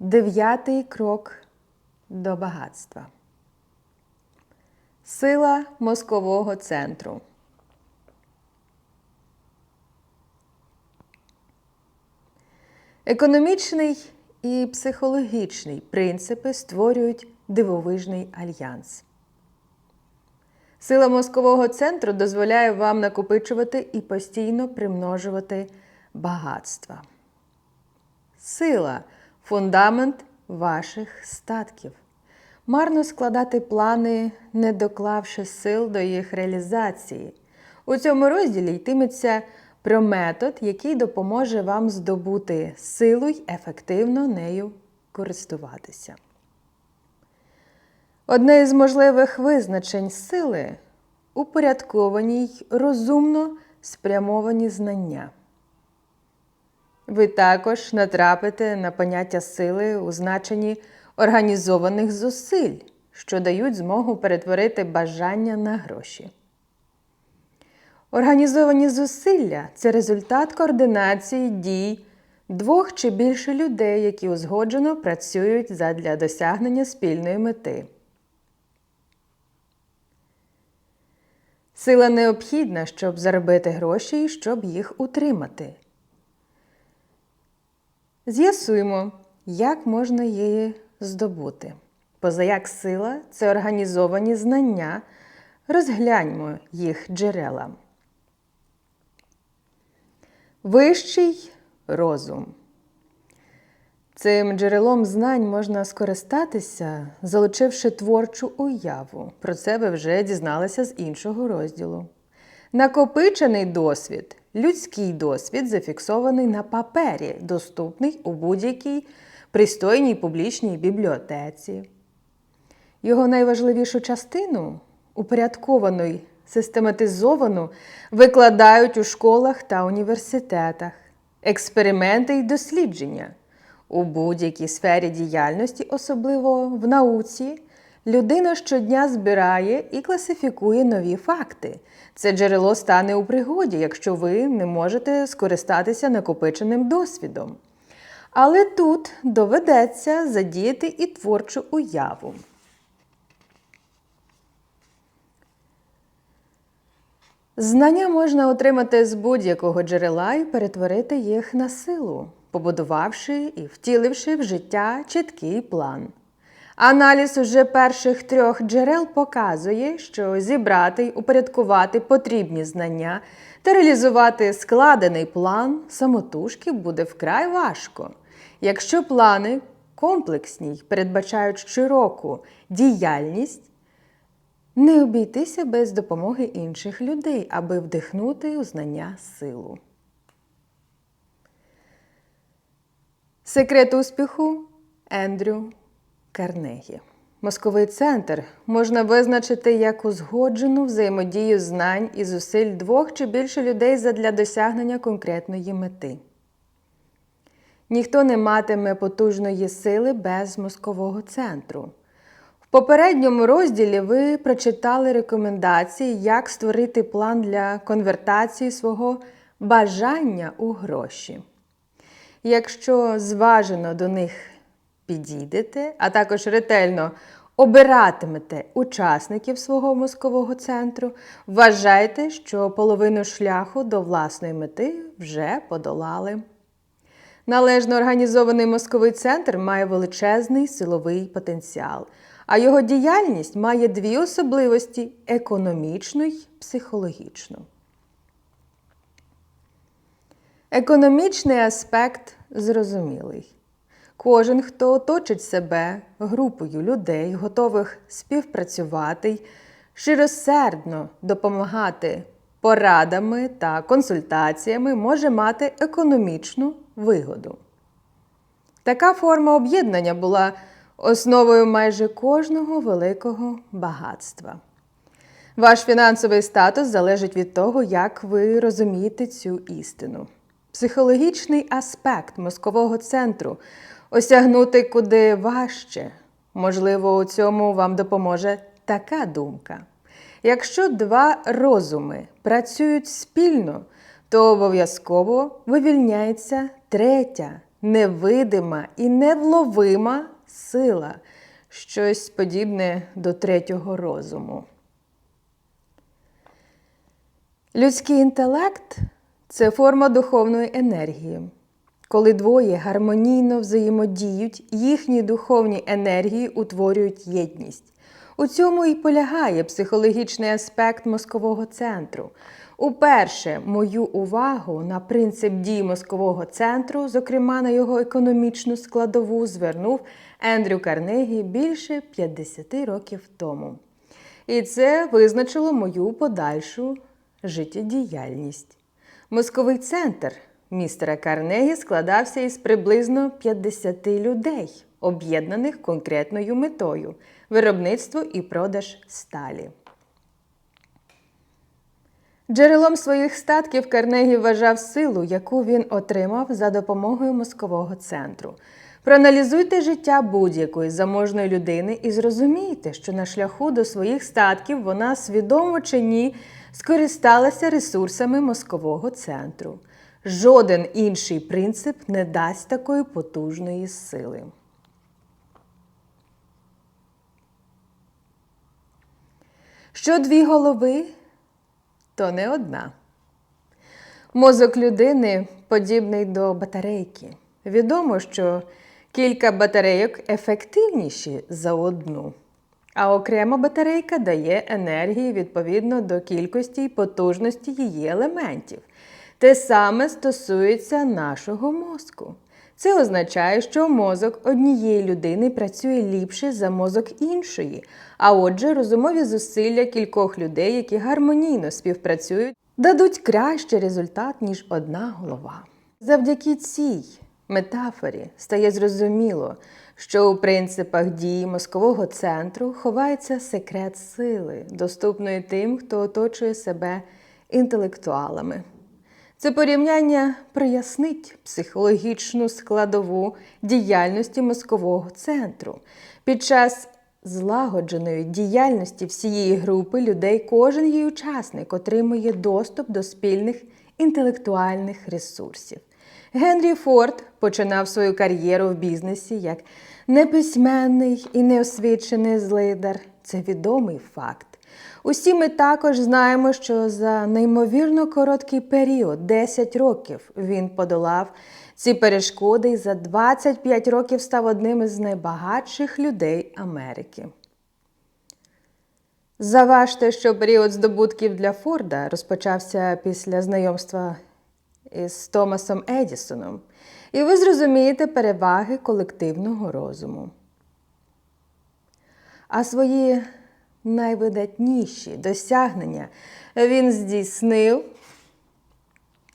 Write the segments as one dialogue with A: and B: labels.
A: Дев'ятий крок до багатства. Сила мозкового центру. Економічний і психологічний принципи створюють дивовижний альянс. Сила мозкового центру дозволяє вам накопичувати і постійно примножувати багатства. Сила фундамент ваших статків. Марно складати плани, не доклавши сил до їх реалізації. У цьому розділі йтиметься про метод, який допоможе вам здобути силу й ефективно нею користуватися. Одне із можливих визначень сили упорядковані й розумно спрямовані знання. Ви також натрапите на поняття сили у значенні організованих зусиль, що дають змогу перетворити бажання на гроші. Організовані зусилля це результат координації дій двох чи більше людей, які узгоджено працюють задля досягнення спільної мети. Сила необхідна, щоб заробити гроші і щоб їх утримати. З'ясуємо, як можна її здобути. Позаяк сила це організовані знання. Розгляньмо їх джерела. Вищий розум. Цим джерелом знань можна скористатися, залучивши творчу уяву. Про це ви вже дізналися з іншого розділу. Накопичений досвід людський досвід, зафіксований на папері, доступний у будь-якій пристойній публічній бібліотеці. Його найважливішу частину упорядковану й систематизовану викладають у школах та університетах, експерименти й дослідження. У будь-якій сфері діяльності, особливо в науці, людина щодня збирає і класифікує нові факти. Це джерело стане у пригоді, якщо ви не можете скористатися накопиченим досвідом. Але тут доведеться задіяти і творчу уяву. Знання можна отримати з будь-якого джерела і перетворити їх на силу, побудувавши і втіливши в життя чіткий план. Аналіз уже перших трьох джерел показує, що зібрати й упорядкувати потрібні знання та реалізувати складений план самотужки буде вкрай важко. Якщо плани комплексні й передбачають широку діяльність, не обійтися без допомоги інших людей, аби вдихнути у знання силу. Секрет успіху Ендрю Карнегі. Мозковий центр можна визначити як узгоджену взаємодію знань і зусиль двох чи більше людей задля досягнення конкретної мети. Ніхто не матиме потужної сили без мозкового центру. В попередньому розділі ви прочитали рекомендації, як створити план для конвертації свого бажання у гроші. Якщо зважено до них підійдете, а також ретельно обиратимете учасників свого мозкового центру, вважайте, що половину шляху до власної мети вже подолали. Належно організований мозковий центр має величезний силовий потенціал, а його діяльність має дві особливості економічну й психологічну. Економічний аспект зрозумілий. Кожен, хто оточить себе групою людей, готових співпрацювати й широсердно допомагати порадами та консультаціями, може мати економічну вигоду. Така форма об'єднання була основою майже кожного великого багатства. Ваш фінансовий статус залежить від того, як ви розумієте цю істину. Психологічний аспект мозкового центру осягнути куди важче. Можливо, у цьому вам допоможе така думка. Якщо два розуми працюють спільно, то обов'язково вивільняється третя невидима і невловима сила, щось подібне до третього розуму. Людський інтелект це форма духовної енергії. Коли двоє гармонійно взаємодіють, їхні духовні енергії утворюють єдність. У цьому і полягає психологічний аспект мозкового центру. Уперше мою увагу на принцип дій мозкового центру, зокрема на його економічну складову, звернув Ендрю Карнегі більше 50 років тому. І це визначило мою подальшу життєдіяльність. Мозковий центр містера Карнегі складався із приблизно 50 людей, об'єднаних конкретною метою виробництво і продаж сталі. Джерелом своїх статків Карнегі вважав силу, яку він отримав за допомогою мозкового центру. Проаналізуйте життя будь-якої заможної людини і зрозумійте, що на шляху до своїх статків вона свідомо чи ні скористалася ресурсами мозкового центру. Жоден інший принцип не дасть такої потужної сили. Що дві голови, то не одна. Мозок людини подібний до батарейки. Відомо, що кілька батарейок ефективніші за одну, а окрема батарейка дає енергії відповідно до кількості і потужності її елементів. Те саме стосується нашого мозку. Це означає, що мозок однієї людини працює ліпше за мозок іншої, а отже, розумові зусилля кількох людей, які гармонійно співпрацюють, дадуть кращий результат, ніж одна голова. Завдяки цій метафорі стає зрозуміло, що у принципах дії мозкового центру ховається секрет сили, доступної тим, хто оточує себе інтелектуалами. Це порівняння прояснить психологічну складову діяльності мозкового центру. Під час злагодженої діяльності всієї групи людей кожен її учасник отримує доступ до спільних інтелектуальних ресурсів. Генрі Форд починав свою кар'єру в бізнесі як неписьменний і неосвічений злидар. Це відомий факт. Усі ми також знаємо, що за неймовірно короткий період 10 років він подолав ці перешкоди і за 25 років став одним із найбагатших людей Америки. Заважте, що період здобутків для Форда розпочався після знайомства із Томасом Едісоном, і ви зрозумієте переваги колективного розуму. А свої найвидатніші досягнення він здійснив,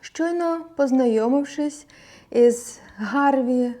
A: щойно познайомившись із Гарві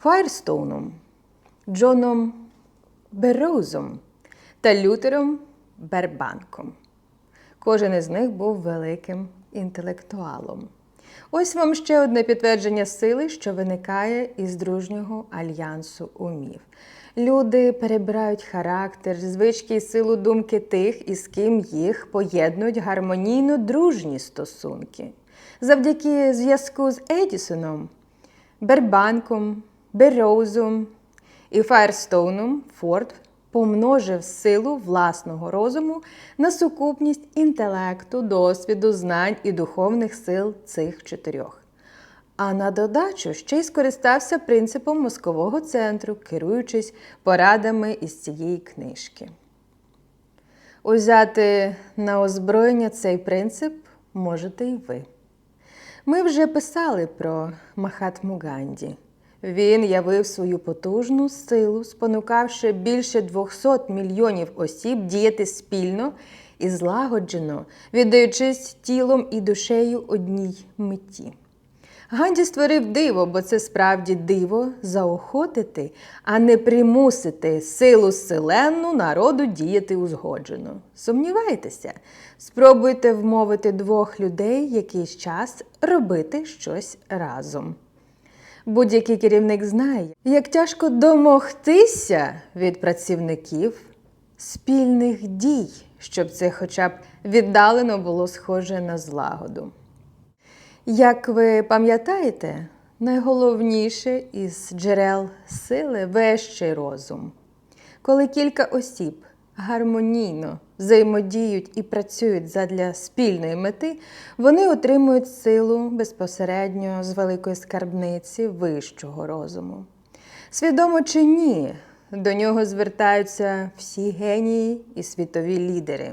A: Файрстоуном, Джоном Бероузом та Лютером Бербанком. Кожен із них був великим інтелектуалом. Ось вам ще одне підтвердження сили, що виникає із дружнього альянсу умів. Люди перебирають характер, звички і силу думки тих, із ким їх поєднують гармонійно дружні стосунки. Завдяки зв'язку з Едісоном, Бербанком, Бероузом і Фаєрстоуном Форд помножив силу власного розуму на сукупність інтелекту, досвіду, знань і духовних сил цих чотирьох. А на додачу ще й скористався принципом мозкового центру, керуючись порадами із цієї книжки. Узяти на озброєння цей принцип можете й ви. Ми вже писали про Махатму Ганді. Він явив свою потужну силу, спонукавши більше 200 мільйонів осіб діяти спільно і злагоджено, віддаючись тілом і душею одній меті. Ганді створив диво, бо це справді диво заохотити, а не примусити силу селенну народу діяти узгоджено. Сумнівайтеся, спробуйте вмовити двох людей якийсь час робити щось разом. Будь-який керівник знає, як тяжко домогтися від працівників спільних дій, щоб це хоча б віддалено було схоже на злагоду. Як ви пам'ятаєте, найголовніше із джерел сили вещий розум. Коли кілька осіб гармонійно взаємодіють і працюють задля спільної мети, вони отримують силу безпосередньо з великої скарбниці вищого розуму. Свідомо чи ні, до нього звертаються всі генії і світові лідери.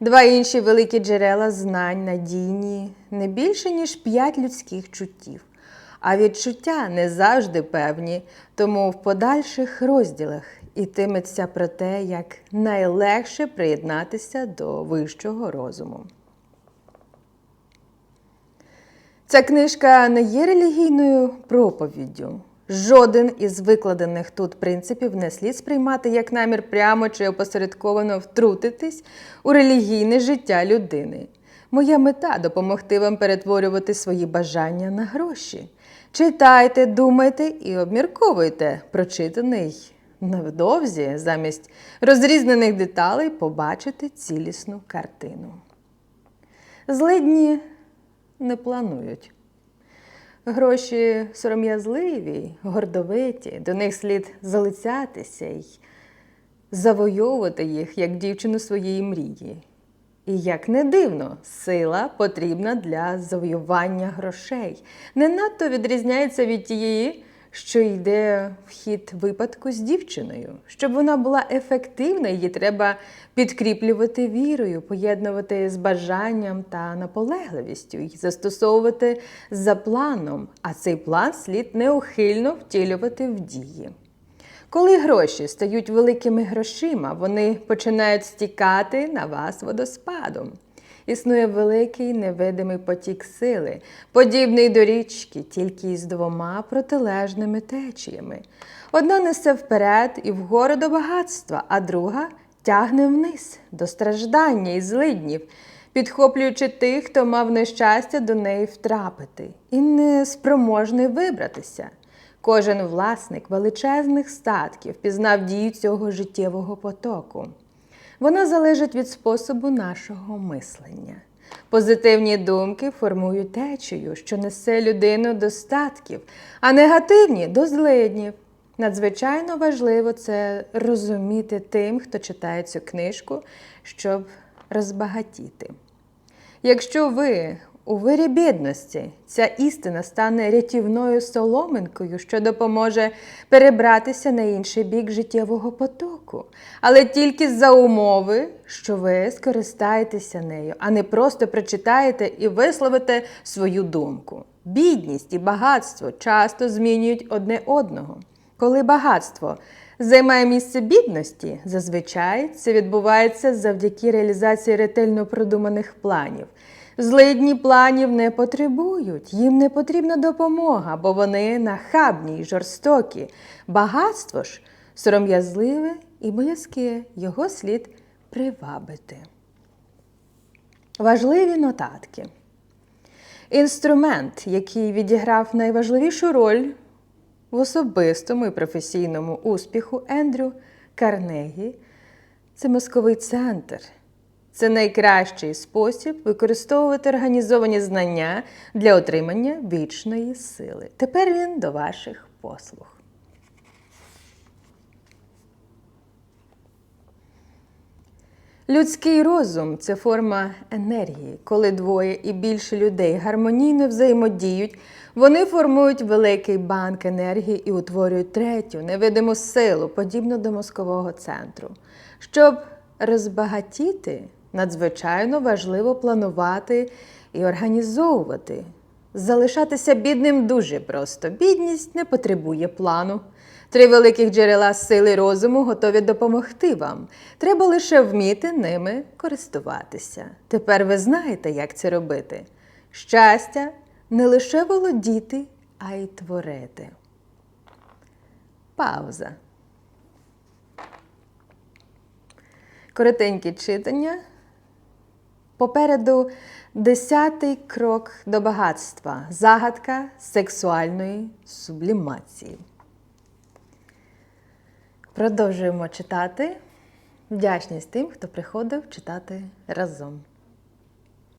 A: Два інші великі джерела знань надійні не більше, ніж п'ять людських чуттів. А відчуття не завжди певні, тому в подальших розділах йтиметься про те, як найлегше приєднатися до вищого розуму. Ця книжка не є релігійною проповіддю. Жоден із викладених тут принципів не слід сприймати як намір прямо чи опосередковано втрутитись у релігійне життя людини. Моя мета допомогти вам перетворювати свої бажання на гроші. Читайте, думайте і обмірковуйте прочитаний невдовзі, замість розрізнених деталей побачите цілісну картину. Злидні не планують. Гроші сором'язливі, гордовиті, до них слід залицятися й завойовувати їх як дівчину своєї мрії. І як не дивно, сила потрібна для завоювання грошей. Не надто відрізняється від тієї, що йде в хід випадку з дівчиною. Щоб вона була ефективна, її треба підкріплювати вірою, поєднувати з бажанням та наполегливістю і застосовувати за планом, а цей план слід неухильно втілювати в дії. Коли гроші стають великими грошима, вони починають стікати на вас водоспадом. Існує великий невидимий потік сили, подібний до річки, тільки із двома протилежними течіями. Одна несе вперед і вгору до багатства, а друга тягне вниз до страждання і злиднів, підхоплюючи тих, хто мав нещастя до неї втрапити, і не спроможний вибратися. Кожен власник величезних статків пізнав дію цього життєвого потоку. Вона залежить від способу нашого мислення. Позитивні думки формують течію, що несе людину до статків, а негативні до злиднів. Надзвичайно важливо це розуміти тим, хто читає цю книжку, щоб розбагатіти. Якщо ви у вирі бідності, ця істина стане рятівною соломинкою, що допоможе перебратися на інший бік життєвого потоку, але тільки за умови, що ви скористаєтеся нею, а не просто прочитаєте і висловите свою думку. Бідність і багатство часто змінюють одне одного. Коли багатство займає місце бідності, зазвичай це відбувається завдяки реалізації ретельно продуманих планів. Злидні планів не потребують, їм не потрібна допомога, бо вони нахабні й жорстокі. Багатство ж сором'язливе і боязке, його слід привабити. Важливі нотатки. Інструмент, який відіграв найважливішу роль в особистому і професійному успіху Ендрю Карнегі, це мозковий центр. Це найкращий спосіб використовувати організовані знання для отримання вічної сили. Тепер він до ваших послуг. Людський розум це форма енергії. Коли двоє і більше людей гармонійно взаємодіють, вони формують великий банк енергії і утворюють третю невидиму силу, подібну до мозкового центру. Щоб розбагатіти, надзвичайно важливо планувати і організовувати. Залишатися бідним дуже просто. Бідність не потребує плану. Три великих джерела сили розуму готові допомогти вам. Треба лише вміти ними користуватися. Тепер ви знаєте, як це робити. Щастя не лише володіти, а й творити. Пауза. Коротеньке читання. Попереду десятий крок до багатства. Загадка сексуальної сублімації. Продовжуємо читати. Вдячність тим, хто приходив читати разом.